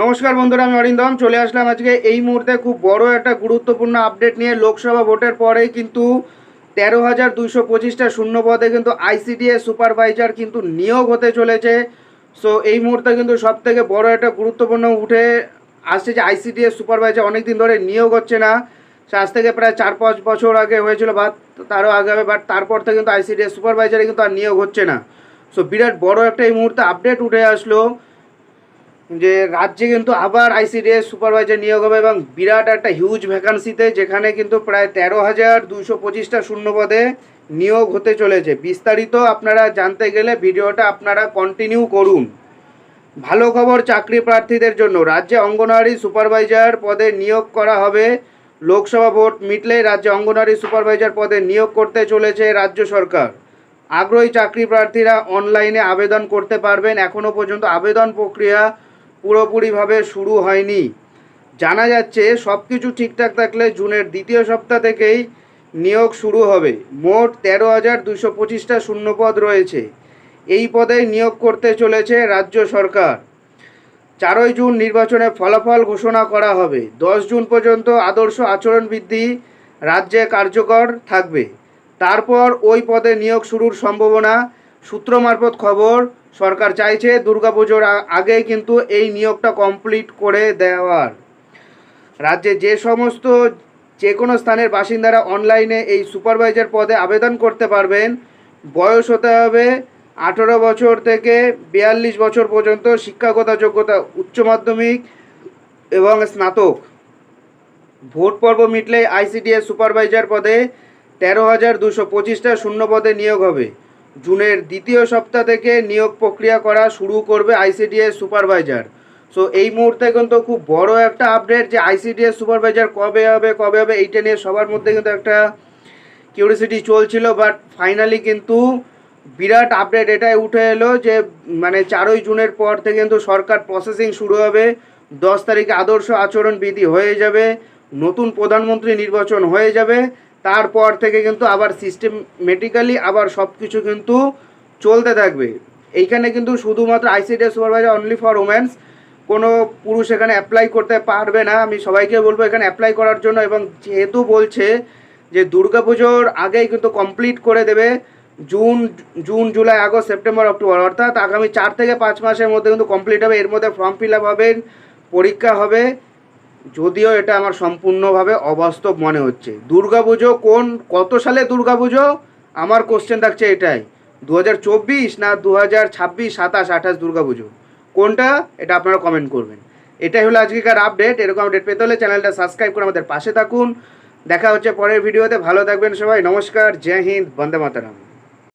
নমস্কার বন্ধুরা, আমি অরিন্দম। চলে আসলাম আজকে এই মুহূর্তে খুব বড় একটা গুরুত্বপূর্ণ আপডেট নিয়ে লোকসভা ভোটের পরেই কিন্তু তেরো হাজার দুইশো পঁচিশটা শূন্য পদে কিন্তু আইসিডিএস সুপারভাইজার কিন্তু নিয়োগ হতে চলেছে। সো এই মুহূর্তে কিন্তু সব থেকে বড় একটা গুরুত্বপূর্ণ উঠে আসছে যে আইসিডিএস সুপারভাইজার অনেক দিন ধরে নিয়োগ হচ্ছে না। আজ থেকে প্রায় চার পাঁচ বছর আগে হয়েছিল বা তারও আগে হবে বাট তারপর থেকে কিন্তু আইসিডিএস সুপারভাইজারে কিন্তু আর নিয়োগ হচ্ছে না। সো বিরাট বড় একটা এই মুহূর্তে আপডেট উঠে আসলো। যে রাজ্যে কিন্তু আবার আইসিডিএস সুপারভাইজার নিয়োগ হবে এবং বিরাট একটা হিউজ ভ্যাকান্সিতে যেখানে কিন্তু প্রায় তেরো হাজার দুশো পঁচিশটা শূন্য পদে নিয়োগ হতে চলেছে। বিস্তারিত আপনারা জানতে গেলে ভিডিওটা আপনারা কন্টিনিউ করুন। ভালো খবর চাকরি প্রার্থীদের জন্য। রাজ্যে অঙ্গনওয়াড়ি সুপারভাইজার পদে নিয়োগ করা হবে। লোকসভা ভোট মিটলেই রাজ্যে অঙ্গনওয়াড়ি সুপারভাইজার পদে নিয়োগ করতে চলেছে রাজ্য সরকার। আগ্রহী চাকরি প্রার্থীরা অনলাইনে আবেদন করতে পারবেন। এখনও পর্যন্ত আবেদন প্রক্রিয়া পুরোপুরিভাবে শুরু হয়নি। জানা যাচ্ছে সব কিছু ঠিকঠাক থাকলে জুনের দ্বিতীয় সপ্তাহ থেকেই নিয়োগ শুরু হবে। মোট তেরো হাজার দুশো পঁচিশটা শূন্যপদ রয়েছে। এই পদে নিয়োগ করতে চলেছে রাজ্য সরকার। চারই জুন নির্বাচনে ফলাফল ঘোষণা করা হবে। দশ জুন পর্যন্ত আদর্শ আচরণ বৃদ্ধি রাজ্যে কার্যকর থাকবে। তারপর ওই পদে নিয়োগ শুরুর সম্ভাবনা, সূত্র মারফত খবর সরকার চাইছে দুর্গাপুজোর আ- আগেই কিন্তু এই নিয়োগটা কমপ্লিট করে দেওয়ার। রাজ্যে যে সমস্ত যে কোনো স্থানের বাসিন্দারা অনলাইনে এই সুপারভাইজার পদে আবেদন করতে পারবেন, বয়স হতে হবে আঠেরো বছর থেকে বিয়াল্লিশ বছর পর্যন্ত শিক্ষাগত যোগ্যতা উচ্চ মাধ্যমিক এবং স্নাতক। ভোট পর্ব মিটলে আইসিডিএস সুপারভাইজার পদে তেরো হাজার দুশো পঁচিশটা শূন্য পদে নিয়োগ হবে। জুনের দ্বিতীয় সপ্তাহ থেকে নিয়োগ প্রক্রিয়া করা শুরু করবে আইসিডিএস সুপারভাইজার। সো এই মুহূর্তে কিন্তু খুব বড় একটা আপডেট যে আইসিডিএস সুপারভাইজার কবে হবে কবে হবে, এইটা নিয়ে সবার মধ্যে কিন্তু একটা কিউরিয়াসিটি চলছিল বাট ফাইনালি কিন্তু বিরাট আপডেট এটাই উঠে এলো যে মানে চারই জুনের পর থেকে কিন্তু সরকার প্রসেসিং শুরু হবে। দশ তারিখে আদর্শ আচরণ বিধি হয়ে যাবে, নতুন প্রধানমন্ত্রী নির্বাচন হয়ে যাবে। তারপর থেকে কিন্তু আবার সিস্টেমেটিক্যালি আবার সব কিছু কিন্তু চলতে থাকবে। এইখানে কিন্তু শুধুমাত্র ICDS supervisor only for women's কোনো পুরুষ এখানে অ্যাপ্লাই করতে পারবে না। আমি সবাইকে বলব এখানে অ্যাপ্লাই করার জন্য এবং যেহেতু বলছে যে দুর্গাপুজোর আগেই কিন্তু কমপ্লিট করে দেবে June June July August September October অর্থাৎ আগামী চার থেকে পাঁচ মাসের মধ্যে কিন্তু কমপ্লিট হবে। এর মধ্যে ফর্ম ফিল আপ হবে, পরীক্ষা হবে। যদিও এটা আমার সম্পূর্ণভাবে অবাস্তব মনে হচ্ছে। দুর্গাপুজো কোন, কত সালে দুর্গাপুজো আমার কোশ্চেন থাকছে এটাই। দু হাজার চব্বিশ না দু হাজার ছাব্বিশ, সাতাশ, আঠাশ দুর্গাপুজো কোনটা? এটা আপনারা কমেন্ট করবেন। এটাই হলো আজকেকার আপডেট এরকম আপডেট পেতে হলে চ্যানেলটা সাবস্ক্রাইব করে আমাদের পাশে থাকুন। দেখা হচ্ছে পরের ভিডিওতে ভালো থাকবেন সবাই। নমস্কার। জয় হিন্দ। বন্দে মাতারাম।